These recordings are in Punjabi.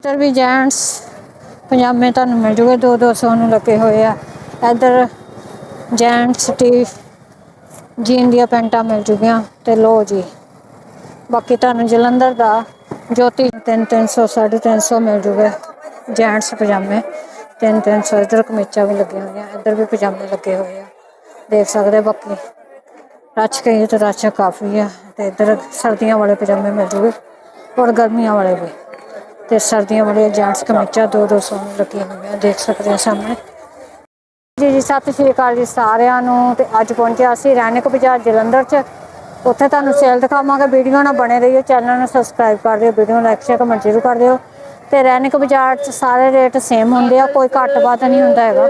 ਇੱਧਰ ਵੀ ਜੈਂਟਸ ਪਜਾਮੇ ਤੁਹਾਨੂੰ ਮਿਲ ਜੂਗੇ 2 200 ਨੂੰ ਲੱਗੇ ਹੋਏ ਆ। ਇੱਧਰ ਜੈਂਟਸ ਟੀ ਜੀਨ ਦੀਆਂ ਪੈਂਟਾਂ ਮਿਲ ਜੂਗੀਆਂ ਤੇ ਲੋ ਜੀ, ਬਾਕੀ ਤੁਹਾਨੂੰ ਜਲੰਧਰ ਦਾ ਜੋਤੀ 3 300 350 ਮਿਲ ਜੂਗੇ। ਜੈਂਟਸ ਪਜਾਮੇ 3 300 ਇੱਧਰ ਕਮੀਚਾਂ ਵੀ ਲੱਗੀਆਂ ਹੋਈਆਂ, ਇੱਧਰ ਵੀ ਪਜਾਮੇ ਲੱਗੇ ਹੋਏ ਆ। ਦੇਖ ਸਕਦੇ ਬਾਕੀ, ਰੱਛ ਕਹੀਏ ਤਾਂ ਰੱਛ ਕਾਫੀ ਆ ਤੇ ਇੱਧਰ ਸਰਦੀਆਂ ਵਾਲੇ ਪਜਾਮੇ ਮਿਲ ਜੂਗੇ ਔਰ ਗਰਮੀਆਂ ਵਾਲੇ ਵੀ। ਤੇ ਸਰਦੀਆਂ ਵਾਲੇ ਜੈਂਟਸ ਕਮੀਜ਼ਾਂ 2 200 ਨੂੰ ਲੱਗੀਆਂ ਹੋਈਆਂ, ਦੇਖ ਸਕਦੇ ਹੋ ਸਾਹਮਣੇ। ਜੀ ਜੀ, ਸਤਿ ਸ਼੍ਰੀ ਅਕਾਲ ਜੀ ਸਾਰਿਆਂ ਨੂੰ, ਤੇ ਅੱਜ ਪਹੁੰਚਿਆ ਅਸੀਂ ਰੈਨਿਕ ਬਾਜ਼ਾਰ ਜਲੰਧਰ ਚ। ਉੱਥੇ ਤੁਹਾਨੂੰ ਸੇਲ ਦਿਖਾਵਾਂਗੇ, ਵੀਡੀਓ ਨਾਲ ਬਣੇ ਰਹੀਓ, ਚੈਨਲ ਨੂੰ ਸਬਸਕ੍ਰਾਈਬ ਕਰ ਦਿਓ, ਵੀਡੀਓ ਨੂੰ ਲਾਈਕ, ਸ਼ੇਅਰ, ਕਮੈਂਟ ਜ਼ਰੂਰ ਕਰ ਦਿਓ। ਤੇ ਰੈਨਿਕ ਬਾਜ਼ਾਰ ਚ ਸਾਰੇ ਰੇਟ ਸੇਮ ਹੁੰਦੇ ਆ, ਕੋਈ ਘੱਟ ਵੱਧ ਨਹੀਂ ਹੁੰਦਾ ਹੈਗਾ।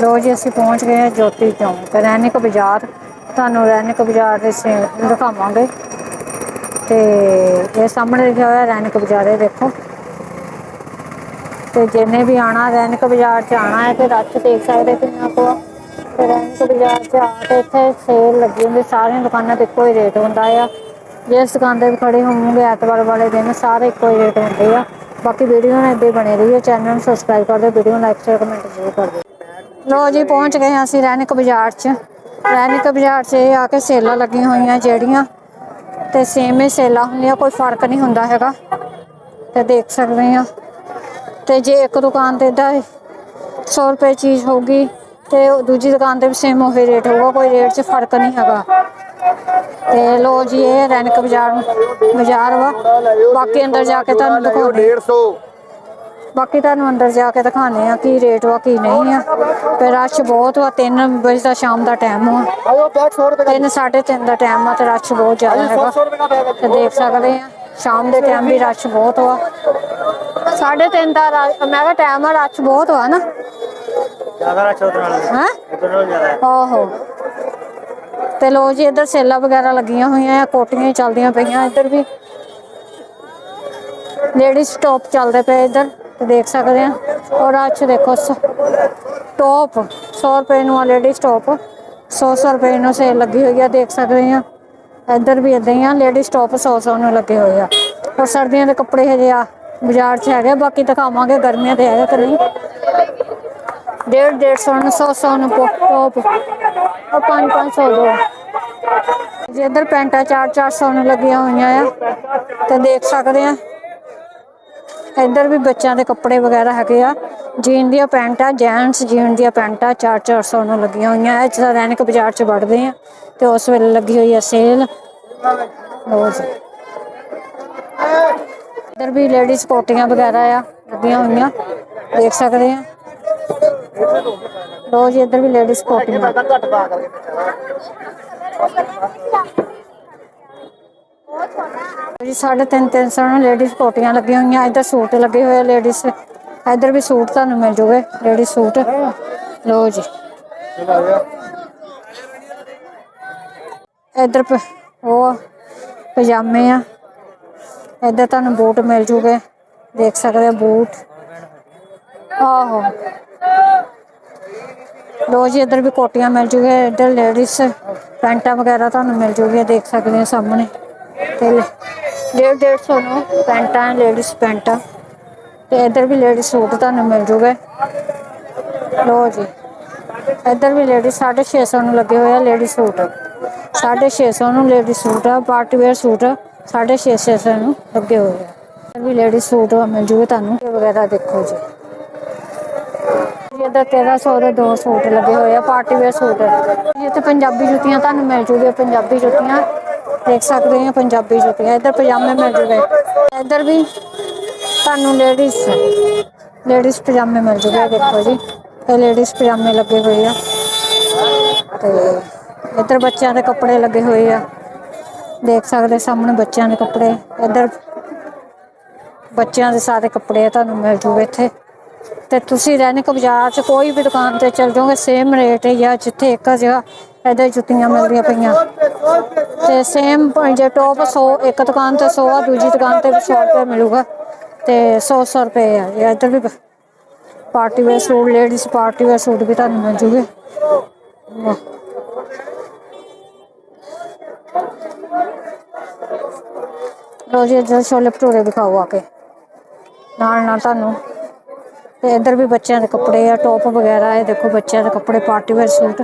ਲੋ ਜੀ, ਅਸੀਂ ਪਹੁੰਚ ਗਏ ਹਾਂ ਜੋਤੀ ਚੌਂਕ, ਰੈਨਿਕ ਬਾਜ਼ਾਰ। ਤੁਹਾਨੂੰ ਰੈਨਿਕ ਬਾਜ਼ਾਰ ਦੇ ਸੇਮ ਦਿਖਾਵਾਂਗੇ। ਤੇ ਇਹ ਸਾਹਮਣੇ ਲਿਖਿਆ ਹੋਇਆ ਰੈਨਿਕ ਬਾਜ਼ਾਰ, ਇਹ ਦੇਖੋ। ਤੇ ਜਿਹਨੇ ਵੀ ਆਣਾ ਰੈਨਿਕ ਬਾਜ਼ਾਰ ਚ ਆਣਾ ਹੈ, ਤੇ ਰੱਛ ਦੇਖ ਸਕਦੇ ਕਿੰਨਾ ਕੋ ਤੇ ਰੈਨਿਕ ਬਾਜ਼ਾਰ ਚ ਆ ਕੇ ਇੱਥੇ ਸੇਲ ਲੱਗੀ ਹੁੰਦੀ, ਸਾਰੀਆਂ ਦੁਕਾਨਾਂ ਤੇ ਇੱਕੋ ਹੀ ਰੇਟ ਹੁੰਦਾ ਆ। ਜਿਸ ਦੁਕਾਨ ਤੇ ਵੀ ਖੜੇ ਹੋਵੋਗੇ, ਐਤਵਾਰ ਵਾਲੇ ਦਿਨ ਸਾਰੇ ਇੱਕੋ ਹੀ ਰੇਟ ਹੁੰਦੇ ਆ। ਬਾਕੀ ਵੀਡੀਓ ਨਾਲ ਇੱਦਾਂ ਹੀ ਬਣੇ ਰਹੀਓ ਚੈਨਲ ਨੂੰ ਸਬਸਕ੍ਰਾਈਬ ਕਰ ਦਿਓ ਵੀਡੀਓ ਨੂੰ ਲਾਈਕ ਸ਼ੇਅਰ ਕਮੈਂਟ ਜ਼ਰੂਰ ਕਰ ਦਿਓ। ਲੋ ਜੀ, ਪਹੁੰਚ ਗਏ ਹਾਂ ਅਸੀਂ ਰੈਨਿਕ ਬਾਜ਼ਾਰ ਚ। ਰੈਨਿਕ ਬਾਜ਼ਾਰ ਚ ਆ ਕੇ ਸੇਲਾਂ ਲੱਗੀਆਂ ਹੋਈਆਂ ਜਿਹੜੀਆਂ। ਤੇ ਸੇਮ ਹੀ ਸੇਲਾਂ ਹੁੰਦੀਆਂ, ਕੋਈ ਫ਼ਰਕ ਨਹੀਂ ਹੁੰਦਾ ਹੈਗਾ। ਤੇ ਦੇਖ ਸਕਦੇ ਆ ਤੇ ਜੇ ਇੱਕ ਦੁਕਾਨ ਤੇ ਦਾ 100 ਰੁਪਏ ਚੀਜ਼ ਹੋਊਗੀ ਤੇ ਦੂਜੀ ਦੁਕਾਨ ਤੇ ਵੀ ਸੇਮ ਉਹੀ ਰੇਟ ਹੋਊਗਾ ਕੋਈ ਰੇਟ 'ਚ ਫ਼ਰਕ ਨਹੀਂ ਹੈਗਾ। ਤੇ ਲੋ ਜੀ ਇਹ ਰੈਨਕ ਬਾਜ਼ਾਰ ਬਾਜ਼ਾਰ ਵਾ। ਬਾਕੀ ਅੰਦਰ ਜਾ ਕੇ ਤੁਹਾਨੂੰ ਦਿਖਾਉਂਦੇ 150 ਬਾਕੀ ਤੁਹਾਨੂੰ ਅੰਦਰ ਜਾ ਕੇ ਦਿਖਾਉਂਦੇ ਆ ਕੀ ਰੇਟ ਵਾ ਕੀ ਨਹੀਂ ਆ। ਤੇ ਰਸ਼ ਬਹੁਤ ਵਾ 3 ਵਜੇ ਦਾ ਸ਼ਾਮ ਦਾ ਟਾਈਮ ਆ ਆਇਓ ਬੈਗ 100 ਰੁਪਏ ਤਿੰਨ ਸਾਢੇ ਤਿੰਨ ਦਾ ਟਾਈਮ ਆ ਤੇ ਰਸ਼ ਬਹੁਤ ਜ਼ਿਆਦਾ ਹੈਗਾ। 100 ਰੁਪਏ ਦਾ ਬੈਗ ਤੇ ਦੇਖ ਸਕਦੇ ਆ ਸ਼ਾਮ ਦੇ ਟਾਈਮ ਵੀ ਰਸ਼ ਬਹੁਤ ਵਾ। ਸਾਢੇ ਤਿੰਨ ਦਾ ਰ- ਮੈਂ ਕਿਹਾ ਟਾਈਮ ਆ ਰਸ਼ ਬਹੁਤ ਵਾ ਨਾ। ਜ਼ਿਆਦਾ ਰੱਖ ਉਧਰ ਨਾਲ। ਹੈ? ਉਧਰ ਨਾਲ ਜ਼ਿਆਦਾ ਆਹੋ। ਤੇ ਲੋ ਜੀ ਇੱਧਰ ਸੇਲਾਂ ਵਗੈਰਾ ਲੱਗੀਆਂ ਹੋਈਆਂ ਆ ਕੋਟੀਆਂ ਹੀ ਚੱਲਦੀਆਂ ਪਈਆਂ ਇੱਧਰ ਵੀ। ਲੇਡੀਜ਼ ਟੌਪ ਚੱਲਦੇ ਪਏ ਇੱਧਰ ਤੇ ਦੇਖ ਸਕਦੇ ਆ। ਔਰ ਅੱਛ ਦੇਖੋ ਟੌਪ 100 ਰੁਪਏ ਨੂੰ ਆ ਲੇਡੀਜ਼ ਟੌਪ 100 100 ਰੁਪਏ ਨੂੰ ਸੇਲ ਲੱਗੀ ਹੋਈ ਆ ਦੇਖ ਸਕਦੇ ਆ। ਇੱਧਰ ਵੀ ਇਦਾਂ ਹੀ ਆ ਲੇਡੀਜ਼ ਟੌਪ 100 100 ਨੂੰ ਲੱਗੇ ਹੋਏ ਆ। ਔਰ ਸਰਦੀਆਂ ਦੇ ਕੱਪੜੇ ਹਜੇ ਆ। ਬਾਜ਼ਾਰ 'ਚ ਹੈਗੇ, ਬਾਕੀ ਦਿਖਾਵਾਂਗੇ, ਗਰਮੀਆਂ ਤੇ ਹੈਗੇ ਕਿ ਡੇਢ ਡੇਢ ਸੌ ਨੂੰ, ਸੌ ਸੌ ਨੂੰ ਟੋਪ। ਉਹ ਪੰਜ ਪੰਜ ਸੌ ਦੋ। ਜੇ, ਇੱਧਰ ਪੈਂਟਾਂ ਚਾਰ ਚਾਰ ਸੌ ਨੂੰ ਲੱਗੀਆਂ ਹੋਈਆਂ ਆ, ਤੇ ਦੇਖ ਸਕਦੇ ਆ। ਇੱਧਰ ਵੀ ਬੱਚਿਆਂ ਦੇ ਕੱਪੜੇ ਵਗੈਰਾ ਹੈਗੇ ਆ। ਜੀਨ ਦੀਆਂ ਪੈਂਟਾਂ, ਜੈਂਟਸ ਜੀਨ ਦੀਆਂ ਪੈਂਟਾਂ ਚਾਰ ਚਾਰ ਸੌ ਨੂੰ ਲੱਗੀਆਂ ਹੋਈਆਂ ਇਹ ਜਿਹੜਾ ਰੈਨਿਕ ਬਾਜ਼ਾਰ 'ਚ ਵੜਦੇ ਆ, ਤੇ ਉਸ ਵੇਲੇ ਲੱਗੀ ਹੋਈ ਆ ਸੇਲ। ਹੋਰ ਜੀ ਇੱਧਰ ਵੀ ਲੇਡੀਜ਼ ਕੋਟੀਆਂ ਵਗੈਰਾ ਆ ਲੱਗੀਆਂ ਹੋਈਆਂ ਦੇਖ ਸਕਦੇ ਆ ਲੋ ਜੀ ਇੱਧਰ ਵੀ ਲੇਡੀਜ਼ ਕੋਟੀਆਂ ਘੱਟ ਪਾ ਕਰਕੇ ਜੀ ਸਾਢੇ ਤਿੰਨ ਤਿੰਨ ਸੌ ਨੂੰ ਲੇਡੀਜ਼ ਕੋਟੀਆਂ ਲੱਗੀਆਂ ਹੋਈਆਂ ਇੱਧਰ ਸੂਟ ਲੱਗੇ ਹੋਏ ਆ ਲੇਡੀਜ਼ ਇੱਧਰ ਵੀ ਸੂਟ ਤੁਹਾਨੂੰ ਮਿਲ ਜੂਗੇ ਲੇਡੀਜ਼ ਸੂਟ ਲੋ ਜੀ ਇੱਧਰ ਪ- ਉਹ ਪਜਾਮੇ ਆ ਇੱਧਰ ਤੁਹਾਨੂੰ ਬੂਟ ਮਿਲ ਜੂਗੇ। ਦੇਖ ਸਕਦੇ ਆ ਬੂਟ। ਆਹੋ। ਲੋ ਜੀ, ਇੱਧਰ ਵੀ ਕੋਟੀਆਂ ਮਿਲ ਜੂਗੇ ਇੱਧਰ ਲੇਡੀਜ਼ ਪੈਂਟਾਂ ਵਗੈਰਾ ਤੁਹਾਨੂੰ ਮਿਲ ਜੂਗੀਆਂ, ਦੇਖ ਸਕਦੇ ਆ ਸਾਹਮਣੇ। ਤੇ ਲ- ਡੇਢ ਡੇਢ ਸੌ ਨੂੰ ਪੈਂਟਾਂ ਲੇਡੀਜ਼ ਪੈਂਟਾਂ। ਤੇ ਇੱਧਰ ਵੀ ਲੇਡੀਜ਼ ਸੂਟ ਤੁਹਾਨੂੰ ਮਿਲ ਜੂਗੇ। ਲੋ ਜੀ, ਇੱਧਰ ਵੀ ਲੇਡੀਜ਼ 650 ਨੂੰ ਲੱਗੇ ਹੋਏ ਆ ਲੇਡੀ ਸੂਟ। 650 ਨੂੰ ਲੇਡੀ ਸੂਟ ਆ ਪਾਰਟੀ ਵੇਅਰ ਸੂਟ। 650 ਨੂੰ ਲੱਗੇ ਹੋਏ ਆ ਵੀ ਲੇਡੀ ਸੂਟ ਮਿਲ ਜੂਗੇ ਤੁਹਾਨੂੰ। ਇਹ ਵਗੈਰਾ ਦੇਖੋ ਜੀ। ਜੀ 1300 ਦੇ ਦੋ ਸੂਟ ਲੱਗੇ ਹੋਏ ਆ, ਪਾਰਟੀ ਵੇਅਰ ਸੂਟ। ਇਹ ਤੇ ਪੰਜਾਬੀ ਜੁੱਤੀਆਂ ਤੁਹਾਨੂੰ ਮਿਲ ਜੂਗੇ ਪੰਜਾਬੀ ਜੁੱਤੀਆਂ। ਦੇਖ ਸਕਦੇ ਆ ਪੰਜਾਬੀ ਜੁੱਤੀਆਂ। ਇੱਧਰ ਪਜਾਮੇ ਮਿਲ ਜੂਗੇ। ਇੱਧਰ ਵੀ ਤੁਹਾਨੂੰ ਲੇਡੀਜ਼ ਲੇਡੀਜ਼ ਪਜਾਮੇ ਮਿਲ ਜੂਗੇ ਦੇਖੋ ਜੀ। ਤੇ ਲੇਡੀਜ਼ ਪਜਾਮੇ ਲੱਗੇ ਹੋਏ ਆ। ਤੇ ਇੱਧਰ ਬੱਚਿਆਂ ਦੇ ਕੱਪੜੇ ਲੱਗੇ ਹੋਏ ਆ। ਦੇਖ ਸਕਦੇ ਸਾਹਮਣੇ ਬੱਚਿਆਂ ਦੇ ਕੱਪੜੇ। ਇੱਧਰ ਬੱਚਿਆਂ ਦੇ ਸਾਰੇ ਕੱਪੜੇ ਤੁਹਾਨੂੰ ਮਿਲ ਜੂਗੇ ਇੱਥੇ। ਤੇ ਤੁਸੀਂ ਰੈਨਿਕ ਬਾਜ਼ਾਰ 'ਚ ਕੋਈ ਵੀ ਦੁਕਾਨ ਤੇ ਚਲ ਜਾਓਗੇ ਸੇਮ ਰੇਟ ਹੀ ਆ, ਜਿੱਥੇ ਇੱਕ ਜਗ੍ਹਾ ਇਹਦੇ ਜੁੱਤੀਆਂ ਮਿਲਦੀਆਂ ਪਈਆਂ। ਤੇ ਸੇਮ ਜੇ ਟੌਪ 100 ਇੱਕ ਦੁਕਾਨ ਤੇ 100 ਆ, ਦੂਜੀ ਦੁਕਾਨ ਤੇ ਵੀ 100 ਰੁਪਏ ਮਿਲੂਗਾ। ਤੇ 100 100 ਰੁਪਏ ਆ, ਇਹ ਇੱਧਰ ਵੀ party wear suit ladies party wear suit ਵੀ ਤੁਹਾਨੂੰ ਮਿਲ ਜੂਗੇ। ਲੋ ਜੀ, ਇੱਧਰ ਛੋਲੇ ਭਟੂਰੇ ਦਿਖਾਓ ਆ ਕੇ। ਨਾਲ ਨਾਲ ਤੁਹਾਨੂੰ। ਤੇ ਇੱਧਰ ਵੀ ਬੱਚਿਆਂ ਦੇ ਕੱਪੜੇ ਆ, ਟੌਪ ਵਗੈਰਾ, ਇਹ ਦੇਖੋ ਬੱਚਿਆਂ ਦੇ ਕੱਪੜੇ, ਪਾਰਟੀ ਵੇਅਰ ਸੂਟ।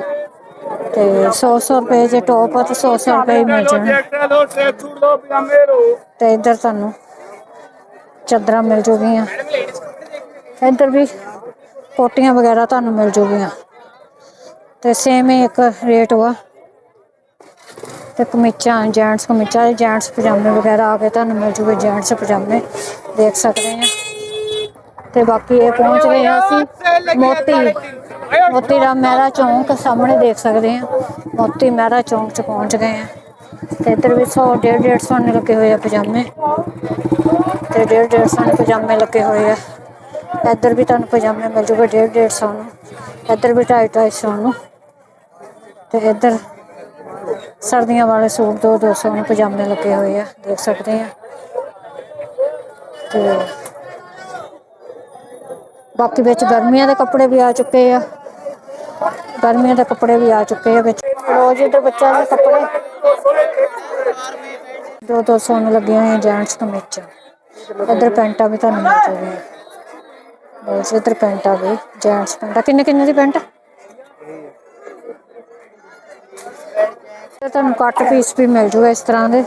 ਤੇ 100 100 ਰੁਪਏ ਜੇ ਟੌਪ ਆ, ਤੇ 100 100 ਰੁਪਏ ਹੀ ਮਿਲ ਜਾਣਗੇ ਜੈਕਟਾਂ ਤੇ ਇੱਧਰ ਤੁਹਾਨੂੰ ਚਾਦਰਾਂ ਮਿਲ ਜੂਗੀਆਂ। ਇੱਧਰ ਵੀ ਕੋਟੀਆਂ ਵਗੈਰਾ ਤੁਹਾਨੂੰ ਮਿਲ ਜੂਗੀਆਂ। ਤੇ ਸੇਮ ਹੀ ਇੱਕ ਰੇਟ ਵਾ। ਤੇ ਕਮੀਜ਼ਾਂ ਜੈਂਟਸ ਕਮੀਚਾਂ ਕਮੀਜ਼ਾਂ ਜੈਂਟਸ ਪਜਾਮੇ ਵਗੈਰਾ ਆ ਕੇ ਤੁਹਾਨੂੰ ਮਿਲ ਜੂਗੇ ਜੈਂਟਸ ਪਜਾਮੇ, ਦੇਖ ਸਕਦੇ ਆ ਤੇ ਬਾਕੀ ਇਹ ਪਹੁੰਚ ਗਏ ਆ ਅਸੀਂ ਮੋਤੀ ਮੋਤੀ ਰਾਮ ਮਹਿਰਾ ਚੌਂਕ ਸਾਹਮਣੇ ਦੇਖ ਸਕਦੇ ਆ ਮੋਤੀ ਮਹਿਰਾ ਚੌਂਕ ਚ ਪਹੁੰਚ ਗਏ ਆ ਤੇ ਇੱਧਰ ਵੀ 100 150 150 ਨੇ ਲੱਗੇ ਹੋਏ ਆ ਪਜਾਮੇ। ਤੇ 150 150 ਨੇ ਪਜਾਮੇ ਲੱਗੇ ਹੋਏ ਆ। ਇੱਧਰ ਵੀ ਤੁਹਾਨੂੰ ਪਜਾਮੇ ਮਿਲ ਜੂਗੇ 150 150 ਨੂੰ। ਇੱਧਰ ਵੀ 250 250 ਨੂੰ। ਤੇ ਇੱਧਰ ਸਰਦੀਆਂ ਵਾਲੇ ਸੂਟ ਦੋ 200 ਨੂੰ ਪਜਾਮੇ ਲੱਗੇ ਹੋਏ ਆ, ਦੇਖ ਸਕਦੇ ਆ। ਤੇ ਬਾਕੀ ਵਿੱਚ ਗਰਮੀਆਂ ਦੇ ਕੱਪੜੇ ਵੀ ਆ ਚੁੱਕੇ ਆ। ਗਰਮੀਆਂ ਦੇ ਕੱਪੜੇ ਵੀ ਆ ਚੁੱਕੇ ਆ ਵਿੱਚ। ਰੋਜ਼ ਦੇ ਬੱਚਿਆਂ ਦੇ ਕੱਪੜੇ। ਦੋ ਦੋ ਸੌ ਨੂੰ ਲੱਗੀਆਂ ਹੋਈਆਂ ਜੈਂਟਸ ਕਮੀਜ਼ਾਂ ਇੱਧਰ ਪੈਂਟਾਂ ਵੀ ਤੁਹਾਨੂੰ ਮਿਲ ਜਾਣਗੀਆਂ ਬਸ ਇੱਧਰ ਪੈਂਟਾਂ ਵੀ, ਜੈਂਟਸ ਪੈਂਟਾਂ। ਕਿੰਨੇ ਕਿੰਨੇ ਦੀ ਪੈਂਟ? ਤੇ ਤੁਹਾਨੂੰ ਕੱਟ ਪੀਸ ਵੀ ਮਿਲ ਜੂਗਾ ਇਸ ਤਰ੍ਹਾਂ ਦੇ।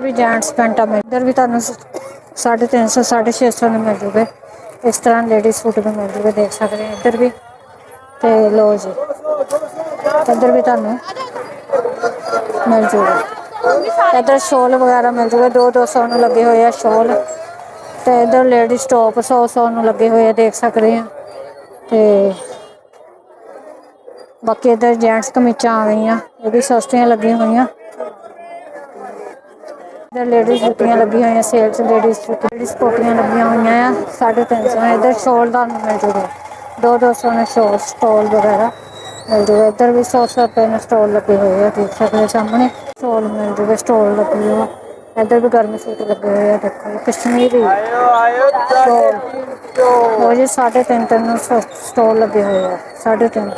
ਵੀ ਜੈਂਟਸ ਪੈਂਟਾਂ ਮਿਲ ਇੱਧਰ ਵੀ ਤੁਹਾਨੂੰ 350 650 ਨੂੰ ਮਿਲ ਜੂਗੇ। ਇਸ ਤਰ੍ਹਾਂ ਲੇਡੀਜ਼ ਸੂਟ ਵੀ ਮਿਲ ਜੂਗੇ, ਦੇਖ ਸਕਦੇ ਹੋ ਇੱਧਰ ਵੀ। ਤੇ ਲੋ ਜੀ, ਇੱਧਰ ਵੀ ਤੁਹਾਨੂੰ ਮਿਲ ਜੂਗਾ। ਇੱਧਰ ਸ਼ੋਲ ਵਗੈਰਾ ਮਿਲ ਜੂਗਾ, ਦੋ ਦੋ ਸੌ ਨੂੰ ਲੱਗੇ ਹੋਏ ਆ ਸ਼ੋਲ ਤੇ ਇੱਧਰ ਲੇਡੀਜ਼ ਟੌਪ 100 100 ਨੂੰ ਲੱਗੇ ਹੋਏ ਆ, ਦੇਖ ਸਕਦੇ ਆ ਤੇ ਬਾਕੀ ਇੱਧਰ ਜੈਂਟਸ ਕਮੀਜ਼ਾਂ ਆ ਗਈਆਂ ਇਹ ਵੀ ਸਸਤੀਆਂ ਲੱਗੀਆਂ ਹੋਈਆਂ। ਇੱਧਰ ਲੇਡੀਜ਼ ਜੁੱਤੀਆਂ ਲੱਗੀਆਂ ਹੋਈਆਂ ਸੇਲ 'ਚ ਲੇਡੀਜ਼ ਜੁੱਤੀਆਂ ਲੇਡੀਜ਼ ਕੋਟੀਆਂ ਲੱਗੀਆਂ ਹੋਈਆਂ ਆ 350 ਇੱਧਰ ਸ਼ੋਲ ਦਾ ਮਿਲ ਜੂਗਾ। ਦੋ ਦੋ ਸੌ ਨੇ ਸ਼ੋਲ ਸਟੋਲ ਵਗੈਰਾ ਮਿਲ ਜੂਗਾ। ਇੱਧਰ ਵੀ 100 100 ਰੁਪਏ ਨੇ ਸਟੋਲ ਲੱਗੇ ਹੋਏ ਆ ਦੇਖ ਸਕਦੇ ਹੋ ਸਾਹਮਣੇ। ਸਟੋਲ ਮਿਲ ਜੂਗਾ ਸਟੋਲ ਲੱਗੇ ਹੋਏ ਆ। ਇੱਧਰ ਵੀ ਗਰਮੀ ਸੂਟ ਲੱਗੇ ਹੋਏ ਆ ਦੇਖੋ ਇਹ ਕਸ਼ਮੀਰੀ ਆਇਓ ਆਇਓ ਸਟੋਲ ਉਹ ਜੀ 3.5 ਤਿੰਨ ਸੌ ਸਟੋਲ ਲੱਗੇ ਹੋਏ ਆ 3.5 ਤਿੰਨ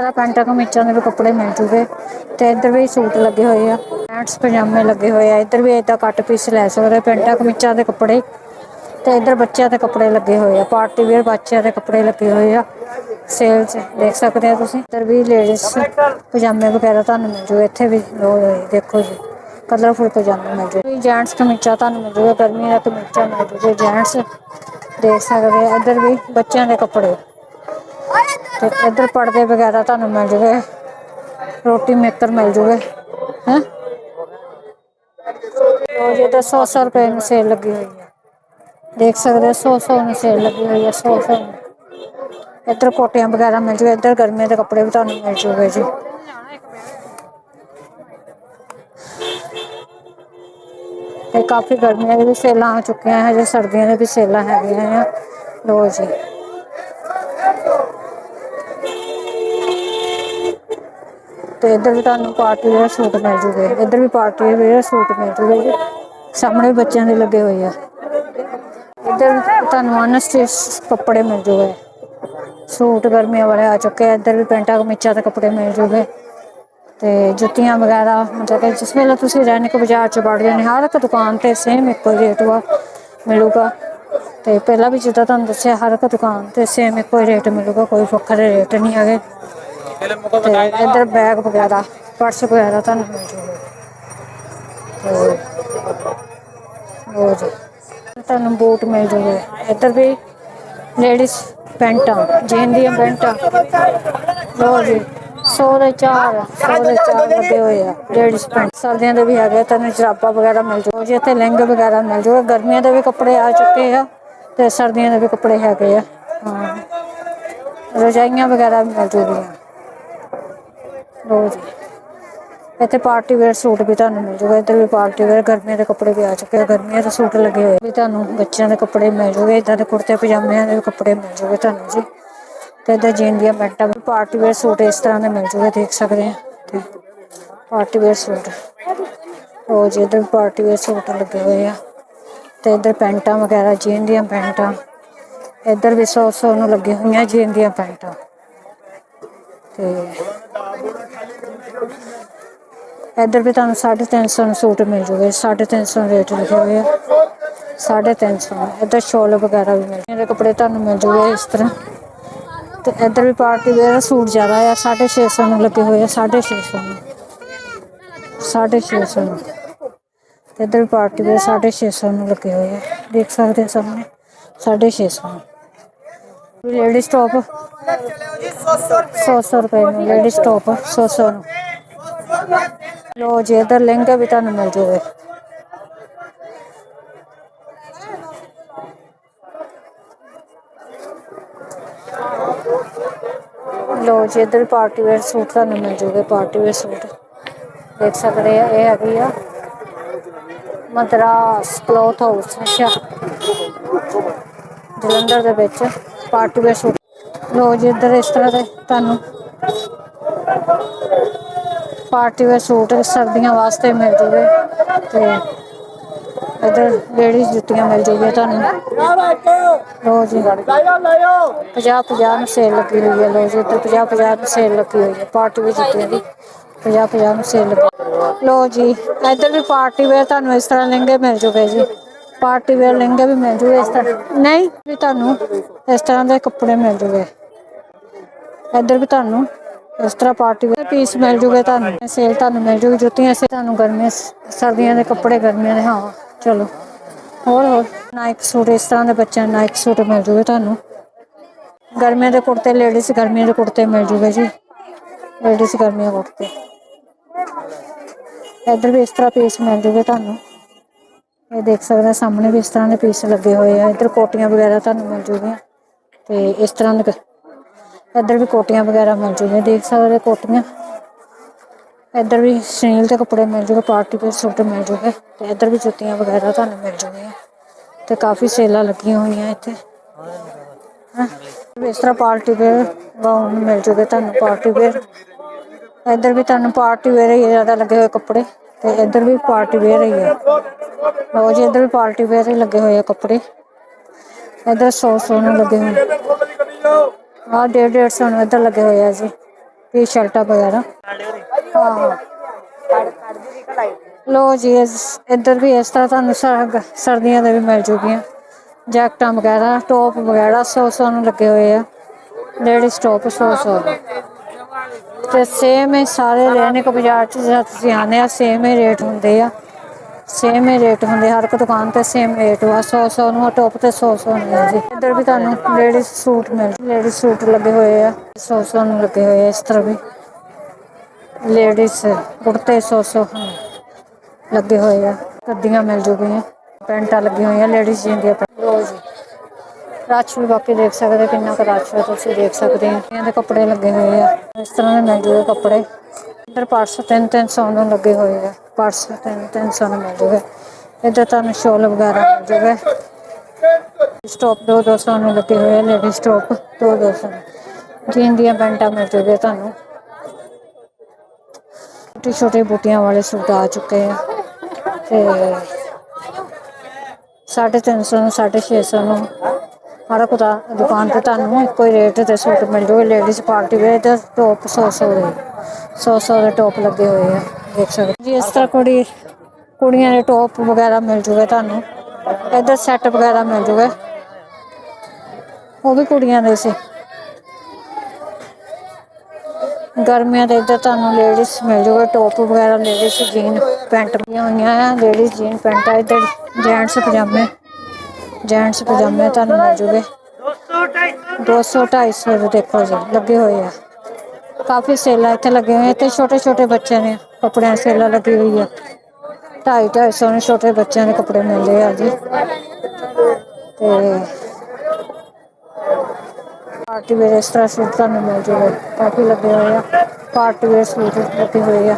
ਸੌ ਤਰ੍ਹਾਂ ਪੈਂਟਾਂ ਕਮੀਜ਼ਾਂ ਦੇ ਵੀ ਕੱਪੜੇ ਮਿਲ ਜੂਗੇ ਤੇ ਇੱਧਰ ਵੀ ਸੂਟ ਲੱਗੇ ਹੋਏ ਆ ਪੈਂਟਸ ਪਜਾਮੇ ਲੱਗੇ ਹੋਏ ਆ, ਇੱਧਰ ਵੀ ਏਦਾਂ ਕੱਟ ਪੀਸ ਲੈ ਸਕਦੇ ਹੋ। ਪੈਂਟਾਂ ਕਮੀਜ਼ਾਂ ਦੇ ਕੱਪੜੇ ਤੇ ਇੱਧਰ ਬੱਚਿਆਂ ਦੇ ਕੱਪੜੇ ਲੱਗੇ ਹੋਏ ਆ, ਪਾਰਟੀ ਵੇਅਰ ਬੱਚਿਆਂ ਦੇ ਕੱਪੜੇ ਲੱਗੇ ਹੋਏ ਆ ਸੇਲ 'ਚ ਦੇਖ ਸਕਦੇ ਹੋ ਤੁਸੀਂ, ਇੱਧਰ ਵੀ ਲੇਡੀਜ਼ ਪਜਾਮੇ ਵਗੈਰਾ ਤੁਹਾਨੂੰ ਮਿਲ ਜੂਗੇ, ਇੱਥੇ ਵੀ ਲੋ ਦੇਖੋ ਜੀ ਕਲਰਫੁਲ ਪਜਾਮੇ ਮਿਲ ਜੂਗੇ, ਜੈਂਟਸ ਕਮੀਜ਼ਾਂ ਤੁਹਾਨੂੰ ਮਿਲ ਜੂਗੇ, ਗਰਮੀਆਂ ਦਾ ਕਮੀਜ਼ਾਂ ਮਿਲ ਜੂਗੇ, ਜੈਂਟਸ ਦੇਖ ਸਕਦੇ ਆ, ਇੱਧਰ ਵੀ ਬੱਚਿਆਂ ਦੇ ਕੱਪੜੇ ਤੇ ਇੱਧਰ ਪਰਦੇ ਵਗੈਰਾ ਤੁਹਾਨੂੰ ਮਿਲ ਜੂਗੇ ਰੋਟੀ ਮੇਕਰ ਮਿਲ ਜੂਗੇ ਹੈ ਉਹ ਜੇ ਤਾਂ 100 100 ਰੁਪਏ ਨੂੰ ਸੇਲ ਲੱਗੀ ਹੋਈ ਹੈ ਦੇਖ ਸਕਦੇ ਹੋ 100 100 ਨੂੰ ਸੇਲ ਲੱਗੀ ਹੋਈ ਹੈ 100 100 ਨੂੰ ਇੱਧਰ ਕੋਟੀਆਂ ਵਗੈਰਾ ਮਿਲ ਜੂਗੇ ਇੱਧਰ ਗਰਮੀਆਂ ਦੇ ਕੱਪੜੇ ਵੀ ਤੁਹਾਨੂੰ ਮਿਲ ਜੂਗੇ ਜੀ ਤੇ ਕਾਫੀ ਗਰਮੀਆਂ ਦੇ ਵੀ ਸੇਲਾਂ ਆ ਚੁੱਕੀਆਂ ਹੈ ਜੇ ਸਰਦੀਆਂ ਦੇ ਵੀ ਸੇਲਾਂ ਹੈਗੀਆਂ ਆ ਲੋ ਜੀ ਤੇ ਇੱਧਰ ਵੀ ਤੁਹਾਨੂੰ ਪਾਰਟੀ ਵੇਅਰ ਸੂਟ ਮਿਲ ਜੂਗੇ। ਇੱਧਰ ਵੀ ਪਾਰਟੀ ਵੇਅਰ ਸੂਟ ਮਿਲ ਜੂਗੇ। ਸਾਹਮਣੇ ਬੱਚਿਆਂ ਦੇ ਲੱਗੇ ਹੋਏ ਆ। ਇੱਧਰ ਤੁਹਾਨੂੰ ਅਨਸਟਿਚ ਕੱਪੜੇ ਮਿਲ ਜੂਗੇ। ਸੂਟ ਗਰਮੀਆਂ ਵਾਲੇ ਆ ਚੁੱਕੇ ਆ। ਇੱਧਰ ਵੀ ਪੈਂਟਾਂ ਕਮੀਜ਼ਾਂ ਦੇ ਕੱਪੜੇ ਮਿਲ ਜੂਗੇ। ਤੇ ਜੁੱਤੀਆਂ ਵਗੈਰਾ, ਮਤਲਬ ਕਿ ਜਿਸ ਵੇਲੇ ਤੁਸੀਂ ਰੈਨਿਕ ਬਾਜ਼ਾਰ ਚ ਵੜ ਨੇ ਹਰ ਇੱਕ ਦੁਕਾਨ ਤੇ ਸੇਮ ਇੱਕੋ ਰੇਟ ਵਾ ਮਿਲੂਗਾ। ਤੇ ਪਹਿਲਾਂ ਵੀ ਜਿੱਦਾਂ ਤੁਹਾਨੂੰ ਦੱਸਿਆ, ਹਰ ਇੱਕ ਦੁਕਾਨ ਤੇ ਸੇਮ ਇੱਕੋ ਹੀ ਰੇਟ ਮਿਲੂਗਾ, ਕੋਈ ਵੱਖਰੇ ਰੇਟ ਨਹੀਂ ਹੈਗੇ। ਤੇ ਇੱਧਰ ਬੈਗ ਵਗੈਰਾ ਪਰਸ ਵਗੈਰਾ ਤੁਹਾਨੂੰ ਮਿਲ ਜੂਗਾ ਤੇ ਹੋਰ ਜੀ। ਤੁਹਾਨੂੰ ਬੂਟ ਮਿਲ ਜੂਗੇ। ਇੱਧਰ ਵੀ ਲੇਡੀਜ਼ ਪੈਂਟਾਂ, ਜੀਨ ਦੀਆਂ ਪੈਂਟਾਂ। ਲੋ ਜੀ ਸੌ ਦੇ ਚਾਰ ਸੌ ਦੇ ਚਾਰ ਲੱਗੇ ਹੋਏ ਆ ਲੇਡੀਜ਼ ਪੈਂਟ। ਸਰਦੀਆਂ ਦੇ ਵੀ ਹੈਗੇ ਤੁਹਾਨੂੰ ਜਰਾਬਾਂ ਵਗੈਰਾ ਮਿਲ ਜੂਗਾ ਜੀ, ਇੱਥੇ ਲਹਿੰਗੇ ਵਗੈਰਾ ਮਿਲ ਜੂਗਾ ਗਰਮੀਆਂ ਦੇ ਵੀ ਕੱਪੜੇ ਆ ਚੁੱਕੇ ਆ ਤੇ ਸਰਦੀਆਂ ਦੇ ਵੀ ਕੱਪੜੇ ਹੈਗੇ ਆ। ਹਾਂ। ਰਜਾਈਆਂ ਵਗੈਰਾ ਮਿਲ ਜੂਗੀਆਂ। ਲੋ ਜੀ ਇੱਥੇ ਪਾਰਟੀ ਵੇਅਰ ਸੂਟ ਵੀ ਤੁਹਾਨੂੰ ਮਿਲ ਜੂਗਾ। ਇੱਧਰ ਵੀ ਪਾਰਟੀ ਵੇਅਰ ਗਰਮੀਆਂ ਦੇ ਕੱਪੜੇ ਵੀ ਆ ਚੁੱਕੇ ਆ। ਗਰਮੀਆਂ ਦੇ ਸੂਟ ਲੱਗੇ ਹੋਏ ਵੀ ਤੁਹਾਨੂੰ ਬੱਚਿਆਂ ਦੇ ਕੱਪੜੇ ਮਿਲ ਜੂਗੇ। ਇਦਾਂ ਦੇ ਕੁੜਤੇ, ਪਜਾਮਿਆਂ ਦੇ ਕੱਪੜੇ ਮਿਲ ਜੂਗੇ ਤੁਹਾਨੂੰ ਜੀ। ਤੇ ਇੱਧਰ ਜੀਨ ਦੀਆਂ ਪੈਂਟਾਂ ਵੀ ਪਾਰਟੀ ਵੇਅਰ ਸੂਟ ਇਸ ਤਰ੍ਹਾਂ ਦੇ ਮਿਲ ਜੂਗੇ, ਦੇਖ ਸਕਦੇ ਆ। ਤੇ ਪਾਰਟੀ ਵੇਅਰ ਸੂਟ। ਉਹ ਜੀ, ਇੱਧਰ ਪਾਰਟੀ ਵੇਅਰ ਸੂਟ ਲੱਗੇ ਹੋਏ ਆ। ਤੇ ਇੱਧਰ ਪੈਂਟਾਂ ਵਗੈਰਾ, ਜੀਨ ਦੀਆਂ ਪੈਂਟਾਂ। ਇੱਧਰ ਵੀ 100 100 ਨੂੰ ਲੱਗੇ ਹੋਈਆਂ ਜੀਨ ਦੀਆਂ ਪੈਂਟਾਂ। ਤੇ ਇੱਧਰ ਵੀ ਤੁਹਾਨੂੰ 350 ਨੂੰ ਸੂਟ ਮਿਲ ਜੂਗੇ 350 ਰੇਟ ਲਿਖੇ ਹੋਏ ਆ 350 ਇੱਧਰ ਸ਼ੋਲ ਵਗੈਰਾ ਵੀ ਮਿਲ ਇਹਦੇ ਕੱਪੜੇ ਤੁਹਾਨੂੰ ਮਿਲ ਜੂਗੇ ਇਸ ਤਰ੍ਹਾਂ ਤੇ ਇੱਧਰ ਵੀ ਪਾਰਟੀ ਵੇਅਰ ਸੂਟ ਜ਼ਿਆਦਾ ਆ 650 ਨੂੰ ਲੱਗੇ ਹੋਏ ਆ 650 ਨੂੰ 650 ਨੂੰ ਤੇ ਇੱਧਰ ਵੀ ਪਾਰਟੀ ਵੇਅਰ 650 ਨੂੰ ਲੱਗੇ ਹੋਏ ਆ ਦੇਖ ਸਕਦੇ ਹੋ ਸਾਹਮਣੇ 650 ਨੂੰ ਲੇਡੀਜ਼ ਟੌਪ 100 ਰੁਪਏ ਨੂੰ ਲੇਡੀਜ਼ ਟੌਪ 100 ਨੂੰ ਲੋ ਜੀ ਇੱਧਰ ਲਹਿੰਗਾ ਵੀ ਤੁਹਾਨੂੰ ਮਿਲ ਜੂਗੇ ਲੋ ਜੀ ਇੱਧਰ ਪਾਰਟੀ ਵੇਅਰ ਸੂਟ ਤੁਹਾਨੂੰ ਮਿਲ ਜੂਗੇ ਪਾਰਟੀ ਵੇਅਰ ਸੂਟ ਦੇਖ ਸਕਦੇ ਆ ਇਹ ਹੈਗੀ ਆ ਮਦਰਾਸ ਕਲੋਥ ਹਾਊਸ ਅੱਛਾ ਜਲੰਧਰ ਦੇ ਵਿੱਚ ਪਾਰਟੀ ਵੇਅਰ ਸੂਟ ਲੋ ਜੀ ਇੱਧਰ ਇਸ ਤਰ੍ਹਾਂ ਦੇ ਤੁਹਾਨੂੰ ਪਾਰਟੀ ਵੇਅਰ ਸੂਟ ਸਰਦੀਆਂ ਵਾਸਤੇ ਮਿਲ ਜੂਗੇ ਤੇ ਇੱਧਰ ਲੇਡੀਜ਼ ਜੁੱਤੀਆਂ ਮਿਲ ਜੂਗੀਆਂ ਤੁਹਾਨੂੰ। ਲੋ ਜੀ। ਲਾਇਓ ਲਾਇਓ 50 50 ਨੂੰ ਸੇਲ ਲੱਗੀ ਹੋਈ ਹੈ। ਲੋ ਜੀ, ਇੱਧਰ 50 50 ਨੂੰ ਸੇਲ ਲੱਗੀ ਹੋਈ ਹੈ। ਪਾਰਟੀ ਵੇਅਰ ਜੁੱਤੀਆਂ ਦੀ 50 50 ਨੂੰ ਸੇਲ ਲੱਗੀ ਲੋ ਜੀ, ਇੱਧਰ ਵੀ ਪਾਰਟੀ ਵੇਅਰ ਤੁਹਾਨੂੰ ਇਸ ਤਰ੍ਹਾਂ ਲਹਿੰਗੇ ਮਿਲ ਜੂਗੇ ਜੀ। ਪਾਰਟੀ ਵੇਅਰ ਲਹਿੰਗੇ ਵੀ ਮਿਲ ਜੂਗੇ ਇਸ ਤਰ੍ਹਾਂ। ਨਹੀਂ, ਵੀ ਤੁਹਾਨੂੰ ਇਸ ਤਰ੍ਹਾਂ ਦੇ ਕੱਪੜੇ ਮਿਲ ਜੂਗੇ। ਇੱਧਰ ਵੀ ਤੁਹਾਨੂੰ ਇਸ ਤਰ੍ਹਾਂ ਪਾਰਟੀ ਵੇਅਰ ਪੀਸ ਮਿਲ ਜੂਗੇ ਤੁਹਾਨੂੰ, ਸੇਲ ਤੁਹਾਨੂੰ ਮਿਲ ਜੂਗੀ, ਜੁੱਤੀਆਂ ਸੇ ਤੁਹਾਨੂੰ ਗਰਮੀਆਂ ਸਰਦੀਆਂ ਦੇ ਕੱਪੜੇ ਗਰਮੀਆਂ ਦੇ, ਹਾਂ, ਚਲੋ। ਹੋਰ ਹੋਰ। ਨਾਈਕ ਸੂਟ ਇਸ ਤਰ੍ਹਾਂ ਦੇ ਬੱਚਿਆਂ ਨੂੰ ਨਾਈਕ ਸੂਟ ਮਿਲ ਜੂਗੇ ਤੁਹਾਨੂੰ। ਗਰਮੀਆਂ ਦੇ ਕੁੜਤੇ ਲੇਡੀਜ਼ ਗਰਮੀਆਂ ਦੇ ਕੁੜਤੇ ਮਿਲ ਜੂਗੇ ਜੀ। ਲੇਡੀਜ਼ ਗਰਮੀਆਂ ਕੁੜਤੇ। ਇੱਧਰ ਵੀ ਇਸ ਤਰ੍ਹਾਂ ਪੀਸ ਮਿਲ ਜੂਗੇ ਤੁਹਾਨੂੰ। ਇਹ ਦੇਖ ਸਕਦੇ ਹੋ ਸਾਹਮਣੇ ਵੀ ਇਸ ਤਰ੍ਹਾਂ ਦੇ ਪੀਸ ਲੱਗੇ ਹੋਏ ਆ। ਇੱਧਰ ਕੋਟੀਆਂ ਵਗੈਰਾ ਤੁਹਾਨੂੰ ਮਿਲ ਜੂਗੀਆਂ। ਤੇ ਇਸ ਤਰ੍ਹਾਂ ਦੇ ਇੱਧਰ ਵੀ ਕੋਟੀਆਂ ਵਗੈਰਾ ਮਿਲ ਜੂਗੀਆਂ ਦੇਖ ਸਕਦੇ ਹੋ ਕੋਟੀਆਂ ਇੱਧਰ ਵੀ ਸ਼ਨੀਲ ਦੇ ਕੱਪੜੇ ਮਿਲ ਜੂਗੇ ਪਾਰਟੀ ਵੇਅਰ ਸੂਟ ਮਿਲ ਜੂਗੇ ਤੇ ਇੱਧਰ ਵੀ ਜੁੱਤੀਆਂ ਵਗੈਰਾ ਤੁਹਾਨੂੰ ਮਿਲ ਜੂਗੀਆਂ ਤੇ ਕਾਫੀ ਸੇਲਾਂ ਲੱਗੀਆਂ ਹੋਈਆਂ ਇੱਥੇ ਹੈਂ। ਇਸ ਤਰ੍ਹਾਂ ਪਾਰਟੀ ਵੇਅਰ ਗਾਊਨ ਮਿਲ ਜੂਗੇ ਤੁਹਾਨੂੰ ਪਾਰਟੀ ਵੇਅਰ ਇੱਧਰ ਵੀ ਤੁਹਾਨੂੰ ਪਾਰਟੀ ਵੇਅਰ ਹੀ ਜ਼ਿਆਦਾ ਲੱਗੇ ਹੋਏ ਕੱਪੜੇ ਤੇ ਇੱਧਰ ਵੀ ਪਾਰਟੀ ਵੇਅਰ ਹੀ ਹੈ ਲਓ ਜੀ ਇੱਧਰ ਵੀ ਪਾਰਟੀ ਵੇਅਰ ਹੀ ਲੱਗੇ ਹੋਏ ਆ ਕੱਪੜੇ ਇੱਧਰ 100 100 ਨੂੰ ਲੱਗੇ ਹੋਏ ਆਹ ਡੇਢ ਡੇਢ ਸੌ ਨੂੰ ਇੱਧਰ ਲੱਗੇ ਹੋਏ ਆ ਜੀ ਟੀ ਸ਼ਰਟਾਂ ਵਗੈਰਾ। ਹਾਂ। ਲੋ ਜੀ, ਇਸ- ਇੱਧਰ ਵੀ ਇਸ ਤਰ੍ਹਾਂ ਤੁਹਾਨੂੰ ਸਰ- ਸਰਦੀਆਂ ਦੇ ਵੀ ਮਿਲ ਜੂਗੀਆਂ। ਜੈਕਟਾਂ ਵਗੈਰਾ, ਟੋਪ ਵਗੈਰਾ, ਸੌ ਸੌ ਨੂੰ ਲੱਗੇ ਹੋਏ ਆ। ਲੇਡੀਜ਼ ਟੋਪ 100 100 ਤੇ ਸੇਮ ਹੀ ਸਾਰੇ ਰੇਨਿਕ ਬਾਜ਼ਾਰ ਚ ਜਦ ਤੁਸੀਂ ਆਉਂਦੇ ਆ ਸੇਮ ਹੀ ਰੇਟ ਹੁੰਦੇ ਆ। ਸੇਮ ਹੀ ਰੇਟ ਹੁੰਦੇ, ਹਰ ਇੱਕ ਦੁਕਾਨ ਤੇ ਸੇਮ ਰੇਟ ਵਾ 100 100 ਨੂੰ ਟੋਪ ਤੇ 100 100 ਨੂੰ ਹੈ ਜੀ। ਇੱਧਰ ਵੀ ਤੁਹਾਨੂੰ ਲੇਡੀਜ਼ ਸੂਟ ਮਿਲ ਲੇਡੀਜ਼ ਸੂਟ ਲੱਗੇ ਹੋਏ ਆ 100 100 ਨੂੰ ਲੱਗੇ ਹੋਏ ਆ ਇਸ ਤਰ੍ਹਾਂ ਵੀ। ਲੇਡੀਜ਼ ਕੁੜਤੇ 100 100 ਲੱਗੇ ਹੋਏ ਆ, ਗੱਦੀਆਂ ਮਿਲ ਜੂਗੀਆਂ, ਪੈਂਟਾਂ ਲੱਗੀਆਂ ਹੋਈਆਂ ਲੇਡੀਜ਼ ਜੀਨ ਦੀਆਂ ਪੈਂਟ। ਲਓ ਰਸ਼ ਵੀ ਬਾਕੀ ਦੇਖ ਸਕਦੇ ਕਿੰਨਾ ਕੁ ਰਸ਼ ਹੈ, ਤੁਸੀਂ ਦੇਖ ਸਕਦੇ ਹੋ। ਇਹਨਾਂ ਦੇ ਕੱਪੜੇ ਲੱਗੇ ਹੋਏ ਆ, ਇਸ ਤਰ੍ਹਾਂ ਦੇ ਮਿਲ ਜੂਗੇ ਕੱਪੜੇ। ਇੱਧਰ ਪਰਸ 3 300 ਨੂੰ ਲੱਗੇ ਹੋਏ ਆ। ਪਰਸ 3 300 ਨੂੰ ਮਿਲ ਜੂਗਾ। ਇੱਧਰ ਤੁਹਾਨੂੰ ਸ਼ੋਲ ਵਗੈਰਾ ਮਿਲ ਜੂਗੇ। ਸਟਾਪ 2 200 ਨੂੰ ਲੱਗੇ ਹੋਏ ਆ ਲੇਡੀ ਸਟਾਪ 2 200 ਜੀਨ ਦੀਆਂ ਪੈਂਟਾਂ ਮਿਲ ਜੂਗੇ ਤੁਹਾਨੂੰ। ਛੋਟੇ ਛੋਟੇ ਬੂਟੀਆਂ ਵਾਲੇ ਸੂਟ ਆ ਚੁੱਕੇ ਆ। ਤੇ 350 ਨੂੰ 650 ਨੂੰ ਹਰ ਇੱਕ ਦਾ ਦੁਕਾਨ ਤੇ ਤੁਹਾਨੂੰ ਇੱਕੋ ਹੀ ਰੇਟ ਤੇ ਸੂਟ ਮਿਲ ਜੂਗੇ ਲੇਡੀਜ਼ ਪਾਰਟੀ ਵੇਅਰ ਤੇ ਟੌਪ 100 100 ਦੇ 100 100 ਦੇ ਟੌਪ ਲੱਗੇ ਹੋਏ ਆ, ਦੇਖ ਸਕਦੇ ਹੋ। ਜੀ, ਇਸ ਤਰ੍ਹਾਂ ਕੁੜੀ, ਕੁੜੀਆਂ ਦੇ ਟੌਪ ਵਗੈਰਾ ਮਿਲ ਜੂਗੇ ਤੁਹਾਨੂੰ, ਇੱਧਰ ਸੈੱਟ ਵਗੈਰਾ ਮਿਲ ਜੂਗੇ। ਉਹ ਵੀ ਕੁੜੀਆਂ ਦੇ ਸੀ। ਗਰਮੀਆਂ ਦੇ ਇੱਧਰ ਤੁਹਾਨੂੰ ਲੇਡੀਜ਼ ਮਿਲ ਜੂਗਾ ਟੌਪ ਵਗੈਰਾ ਲੇਡੀਜ਼ ਜੀਨ ਪੈਂਟ ਪਈਆਂ ਹੋਈਆਂ ਆ ਲੇਡੀਜ਼ ਜੀਨ ਪੈਂਟਾਂ ਇੱਧਰ ਜੈਂਟਸ ਪਜਾਮੇ। ਜੈਂਟਸ ਪਜਾਮੇ ਤੁਹਾਨੂੰ ਮਿਲ ਜੂਗੇ 200 250 ਦੇ ਦੇਖੋ ਜੀ ਲੱਗੇ ਹੋਏ ਆ ਕਾਫੀ ਸੇਲਾਂ ਇੱਥੇ ਲੱਗੇ ਹੋਏ ਆ ਤੇ ਛੋਟੇ ਛੋਟੇ ਬੱਚਿਆਂ ਦੇ ਕੱਪੜਿਆਂ ਦੀ ਸੇਲਾਂ ਲੱਗੀ ਹੋਈ ਆ 250 250 ਨੂੰ ਛੋਟੇ ਬੱਚਿਆਂ ਦੇ ਕੱਪੜੇ ਮਿਲਦੇ ਆ ਜੀ ਤੇ ਪਾਰਟੀ ਵੇਅਰ ਇਸ ਤਰ੍ਹਾਂ ਸੂਟ ਤੁਹਾਨੂੰ ਮਿਲ ਜੂਗੇ ਕਾਫੀ ਲੱਗੇ ਹੋਏ ਆ ਪਾਰਟੀ ਵੇਅਰ ਸੂਟ ਲੱਗੇ ਹੋਏ ਆ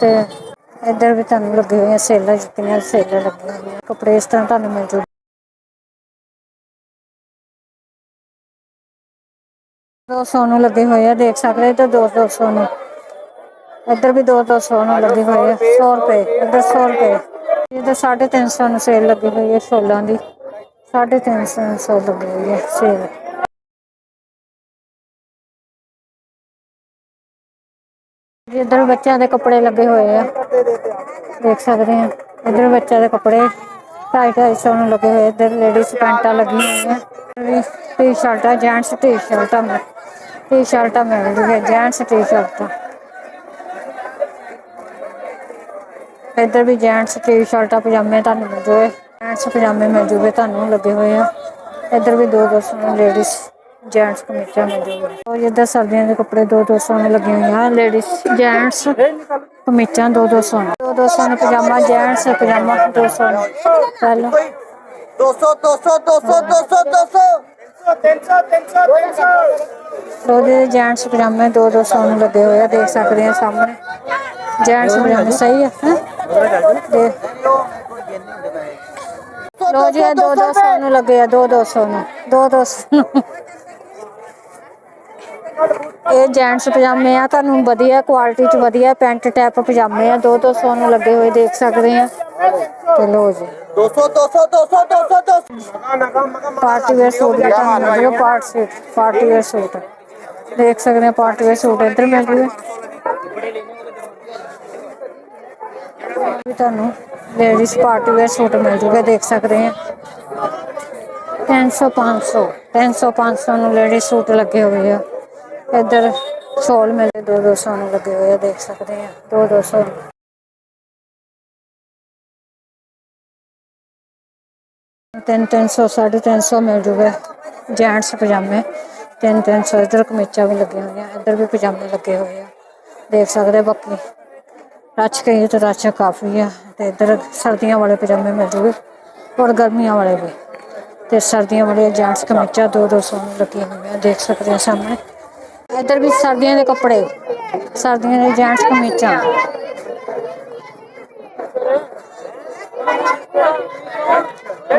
ਤੇ ਇੱਧਰ ਵੀ ਤੁਹਾਨੂੰ ਲੱਗੇ ਹੋਏ ਆ ਸੇਲਾਂ, ਜੁੱਤੀਆਂ, ਸੇਲਾਂ ਲੱਗੀਆਂ ਹੋਈਆਂ। ਕੱਪੜੇ ਇਸ ਤਰ੍ਹਾਂ ਤੁਹਾਨੂੰ ਮਿਲ ਜੂਗੇ ਦੋ ਸੌ ਨੂੰ ਲੱਗੇ ਹੋਏ ਆ, ਦੇਖ ਸਕਦੇ ਇੱਧਰ ਦੋ ਦੋ ਸੌ ਨੂੰ। ਇੱਧਰ ਵੀ ਦੋ ਦੋ ਸੌ ਨੂੰ ਲੱਗੇ ਹੋਏ ਆ 100 ਰੁਪਏ, ਇੱਧਰ 100 ਰੁਪਏ। ਇੱਧਰ 350 ਨੂੰ ਸੇਲ ਲੱਗੀ ਹੋਈ ਹੈ ਸ਼ੋਲਾਂ ਦੀ। 350 ਲੱਗੀ ਹੋਈ ਹੈ ਸੇਲ। ਇੱਧਰ ਬੱਚਿਆਂ ਦੇ ਕੱਪੜੇ ਲੱਗੇ ਹੋਏ ਆ। ਦੇਖ ਸਕਦੇ ਆ। ਇੱਧਰ ਬੱਚਿਆਂ ਦੇ ਕੱਪੜੇ ਢਾਈ ਢਾਈ ਸੌ ਨੂੰ ਲੱਗੇ ਹੋਏ। ਇੱਧਰ ਲੇਡੀਜ਼ ਪੈਂਟਾਂ ਲੱਗੀਆਂ ਹੋਈਆਂ। ਟੀ ਸ਼ਰਟਾਂ ਜੈਂਟਸ ਟੀ ਸ਼ਰਟਾਂ ਟੀ ਸ਼ਰਟਾਂ ਮਿਲ ਜੂਗੇ ਜੈਂਟਸ ਟੀ ਸ਼ਰਟਾਂ ਇੱਧਰ ਵੀ ਜੈਂਟਸ ਟੀ ਸ਼ਰਟਾਂ ਪਜਾਮੇ ਤੁਹਾਨੂੰ ਮਿਲ ਜੂਗੇ ਜੈਂਟਸ ਪਜਾਮੇ ਮਿਲ ਜੂਗੇ, ਤੁਹਾਨੂੰ ਲੱਗੇ ਹੋਏ ਆ। ਇੱਧਰ ਵੀ ਦੋ ਦੋ ਸੌ ਲੇਡੀਜ਼ ਜੈਂਟਸ ਕਮੀਜ਼ਾਂ ਮਿਲ ਜੂਗੇ ਉਹ ਜਿੱਦਾਂ ਸਰਦੀਆਂ ਦੇ ਕੱਪੜੇ ਦੋ ਦੋ ਸੌ ਨੂੰ ਲੱਗੇ ਹੋਈਆਂ ਲੇਡੀਜ਼ ਜੈਂਟਸ ਕਮੀਜ਼ਾਂ ਦੋ ਦੋ ਸੌ ਨੂੰ ਦੋ ਦੋ ਸੌ ਨੂੰ ਪਜਾਮਾ ਜੈਂਟਸ ਪਜਾਮਾ ਦੋ ਸੌ ਨੂੰ ਪਹਿਲਾਂ 200 200 200 200 200 300 300 300 ਉਹਦੇ ਜੈਂਟਸ ਪਜਾਮੇ ਦੋ ਦੋ ਸੌ ਨੂੰ ਲੱਗੇ ਹੋਏ ਆ ਦੇਖ ਸਕਦੇ ਆ ਸਾਹਮਣੇ ਜੈਂਟਸ ਪਜਾਮੇ ਸਹੀ ਆ ਹੈਂ? ਦੇਖ ਲੋ ਜੀ ਇਹ ਦੋ ਦੋ ਸੌ ਨੂੰ ਲੱਗੇ ਆ ਦੋ ਦੋ ਸੌ ਨੂੰ ਦੋ ਦੋ ਸੌ ਨੂੰ ਇਹ ਜੈਂਟਸ ਪਜਾਮੇ ਆ ਤੁਹਾਨੂੰ ਵਧੀਆ ਕੁਆਲਿਟੀ ਚ ਵਧੀਆ ਪੈਂਟ ਟੈਪ ਪਜਾਮੇ ਆ ਦੋ ਦੋ ਸੌ ਨੂੰ ਲੱਗੇ ਹੋਏ ਦੇਖ ਸਕਦੇ ਆ। ਤੇ ਲੋ ਜੀ। 200 200 200 200 200 ਪਾਰਟੀ ਵੇਅਰ ਸੂਟ ਵੀ ਤੁਹਾਨੂੰ ਮਿਲ ਜੂਗਾ part suit party wear suit ਦੇਖ ਸਕਦੇ ਆ ਪਾਰਟੀ ਵੇਅਰ ਸੂਟ ਇੱਧਰ ਮਿਲ ਜੂਗੇ। ਵੀ ਤੁਹਾਨੂੰ ਲੇਡੀਜ਼ ਪਾਰਟੀ ਵੇਅਰ ਸੂਟ ਮਿਲ ਜੂਗੇ ਦੇਖ ਸਕਦੇ ਆ। 300 500 300 500 ਨੂੰ ਲੇਡੀਜ਼ ਸੂਟ ਲੱਗੇ ਹੋਏ ਆ। ਇੱਧਰ ਸ਼ੋਲ ਮਿਲੇ 2 200 ਨੂੰ ਲੱਗੇ ਹੋਏ ਆ ਦੇਖ ਸਕਦੇ ਆ 2 200 ਤਿੰਨ ਤਿੰਨ ਸੌ ਸਾਢੇ ਤਿੰਨ ਸੌ ਮਿਲ ਜੂਗੇ ਜੈਂਟਸ ਪਜਾਮੇ ਤਿੰਨ ਤਿੰਨ ਸੌ ਇੱਧਰ ਕਮੀਜ਼ਾਂ ਵੀ ਲੱਗੀਆਂ ਹੋਈਆਂ ਇੱਧਰ ਵੀ ਪਜਾਮੇ ਲੱਗੇ ਹੋਏ ਆ ਦੇਖ ਸਕਦੇ ਆ ਬਾਕੀ ਰੱਛ ਕਹੀ ਤਾਂ ਰੱਛ ਕਾਫੀ ਆ ਤੇ ਇੱਧਰ ਸਰਦੀਆਂ ਵਾਲੇ ਪਜਾਮੇ ਮਿਲ ਜੂਗੇ ਔਰ ਗਰਮੀਆਂ ਵਾਲੇ ਵੀ ਤੇ ਸਰਦੀਆਂ ਵਾਲੇ ਜੈਂਟਸ ਕਮੀਜ਼ਾਂ ਦੋ ਦੋ ਸੌ ਨੂੰ ਲੱਗੀਆਂ ਹੋਈਆਂ ਦੇਖ ਸਕਦੇ ਆ ਸਾਹਮਣੇ ਇੱਧਰ ਵੀ ਸਰਦੀਆਂ ਦੇ ਕੱਪੜੇ ਸਰਦੀਆਂ ਦੇ ਜੈਂਟਸ ਕਮੀਜ਼ਾਂ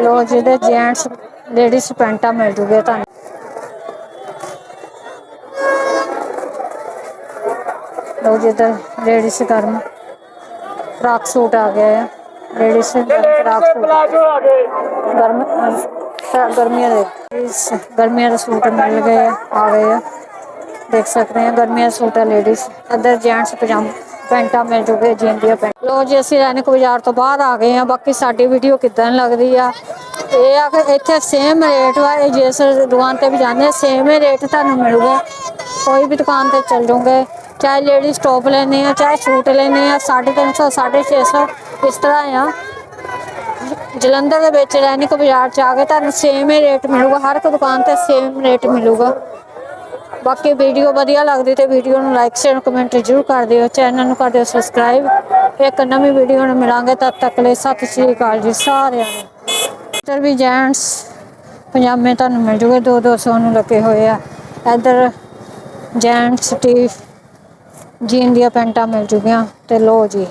ਲੋ ਜਿਹਦੇ ਜੈਂਟਸ ਲੇਡੀਜ਼ ਪੈਂਟਾਂ ਮਿਲ ਜੂਗੇ ਤੁਹਾਨੂੰ ਲੋ ਜਿਹਦੇ ਲੇਡੀਜ਼ ਗਰਮ ਫਰਾਕ ਸੂਟ ਆ ਗਿਆ ਹੈ ਲੇਡੀਜ਼ ਫਰਾਕ ਸੂਟ ਪਲਾਜੋ ਆ ਗਏ ਗਰਮ ਅਹ ਗਰਮੀਆਂ ਦੇ ਇਸ ਗਰਮੀਆਂ ਦੇ ਸੂਟ ਮਿਲ ਗਏ ਆ, ਆ ਗਏ ਆ ਦੇਖ ਸਕਦੇ ਆ ਗਰਮੀਆਂ ਦੇ ਲੇਡੀਜ਼ ਅੰਦਰ ਜੈਂਟਸ ਪਜਾਮਾ ਪੈਂਟਾਂ ਮਿਲ ਜੂਗੇ ਜੀਨ ਦੀਆਂ ਪੈਂਟ। ਲੋ ਜੀ ਅਸੀਂ ਰੈਨਿਕ ਬਾਜ਼ਾਰ ਤੋਂ ਬਾਹਰ ਆ ਗਏ ਆ ਬਾਕੀ ਸਾਡੀ ਵੀਡੀਓ ਕਿਦਾਂ ਲੱਗਦੀ ਆ? ਇਹ ਆ ਕਿ ਇੱਥੇ ਸੇਮ ਰੇਟ ਵਾ। ਇਹ ਜਿਸ ਦੁਕਾਨ ਤੇ ਵੀ ਜਾਂਦੇ ਸੇਮ ਹੀ ਰੇਟ ਤੁਹਾਨੂੰ ਮਿਲੂਗਾ। ਕੋਈ ਵੀ ਦੁਕਾਨ ਤੇ ਚੱਲ ਜਾਓਗੇ ਚਾਹੇ ਲੇਡੀਜ਼ ਟੌਪ ਲੈਣੇ ਆ ਚਾਹੇ ਸੂਟ ਲੈਣੇ ਆ 350 650 ਇਸ ਤਰ੍ਹਾਂ ਆ। ਜਲੰਧਰ ਦੇ ਵਿੱਚ ਰੈਨਿਕ ਬਾਜ਼ਾਰ ਚ ਆ ਕੇ ਤੁਹਾਨੂੰ ਸੇਮ ਹੀ ਰੇਟ ਮਿਲੂਗਾ। ਹਰ ਇੱਕ ਦੁਕਾਨ ਤੇ ਸੇਮ ਰੇਟ ਮਿਲੂਗਾ। ਬਾਕੀ ਵੀਡੀਓ ਵਧੀਆ ਲੱਗਦੀ ਤੇ ਵੀਡੀਓ ਨੂੰ ਲਾਈਕ ਸ਼ੇਅਰ ਕਮੈਂਟ ਜ਼ਰੂਰ ਕਰ ਦਿਓ। ਚੈਨਲ ਨੂੰ ਕਰ ਦਿਓ ਸਬਸਕ੍ਰਾਈਬ ਇੱਕ ਨਵੀਂ ਵੀਡੀਓ ਨਾਲ ਮਿਲਾਂਗੇ। ਤਦ ਤੱਕ ਲਈ ਸਤਿ ਸ਼੍ਰੀ ਅਕਾਲ ਜੀ ਸਾਰਿਆਂ ਨੂੰ। ਇੱਧਰ ਵੀ ਜੈਂਟਸ ਪਜਾਮੇ ਤੁਹਾਨੂੰ ਮਿਲ ਜੂਗੇ। ਦੋ ਦੋ ਸੌ ਨੂੰ ਲੱਗੇ ਹੋਏ ਆ। ਇੱਧਰ ਜੈਂਟਸ ਟੀ ਜੀਨ ਦੀਆਂ ਪੈਂਟਾਂ ਮਿਲ ਜੂਗੀਆਂ ਤੇ ਲੋ ਜੀ।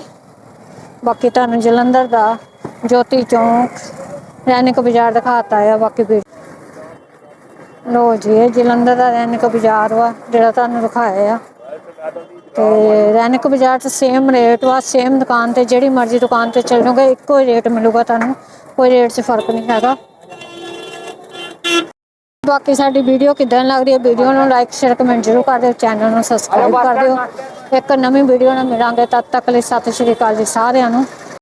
ਬਾਕੀ ਤੁਹਾਨੂੰ ਜਲੰਧਰ ਦਾ ਜੋਤੀ ਚੌਂਕ, ਰੈਨਿਕ ਬਾਜ਼ਾਰ ਦਿਖਾਤਾ ਆ। ਬਾਕੀ ਵੀ ਲੋ ਜੀ ਜਲੰਧਰ ਦਾ ਰੈਨਿਕ ਬਾਜ਼ਾਰ ਵਾ, ਜਿਹੜਾ ਤੁਹਾਨੂੰ ਦਿਖਾਇਆ ਆ। ਤੇ ਰੈਨਿਕ ਬਾਜ਼ਾਰ 'ਚ ਸੇਮ ਰੇਟ ਵਾ ਸੇਮ ਦੁਕਾਨ ਤੇ ਜਿਹੜੀ ਮਰਜ਼ੀ ਦੁਕਾਨ ਤੇ ਚੱਲ ਜਾਓਗੇ, ਇੱਕੋ ਹੀ ਰੇਟ ਮਿਲੂਗਾ ਤੁਹਾਨੂੰ, ਕੋਈ ਰੇਟ 'ਚ ਫ਼ਰਕ ਨਹੀਂ ਹੈਗਾ। ਬਾਕੀ ਸਾਡੀ ਵੀਡੀਓ ਕਿਦਾਂ ਲੱਗਦੀ ਹੈ ਵੀਡੀਓ ਨੂੰ ਲਾਈਕ ਸ਼ੇਅਰ ਕਮੈਂਟ ਜ਼ਰੂਰ ਕਰ ਦਿਓ ਚੈਨਲ ਨੂੰ ਸਬਸਕ੍ਰਾਈਬ ਕਰ ਦਿਓ। ਇੱਕ ਨਵੀਂ ਵੀਡੀਓ ਨਾਲ ਮਿਲਾਂਗੇ, ਤਦ ਤੱਕ ਲਈ ਸਤਿ ਸ਼੍ਰੀ ਅਕਾਲ ਜੀ ਸਾਰਿਆਂ ਨੂੰ।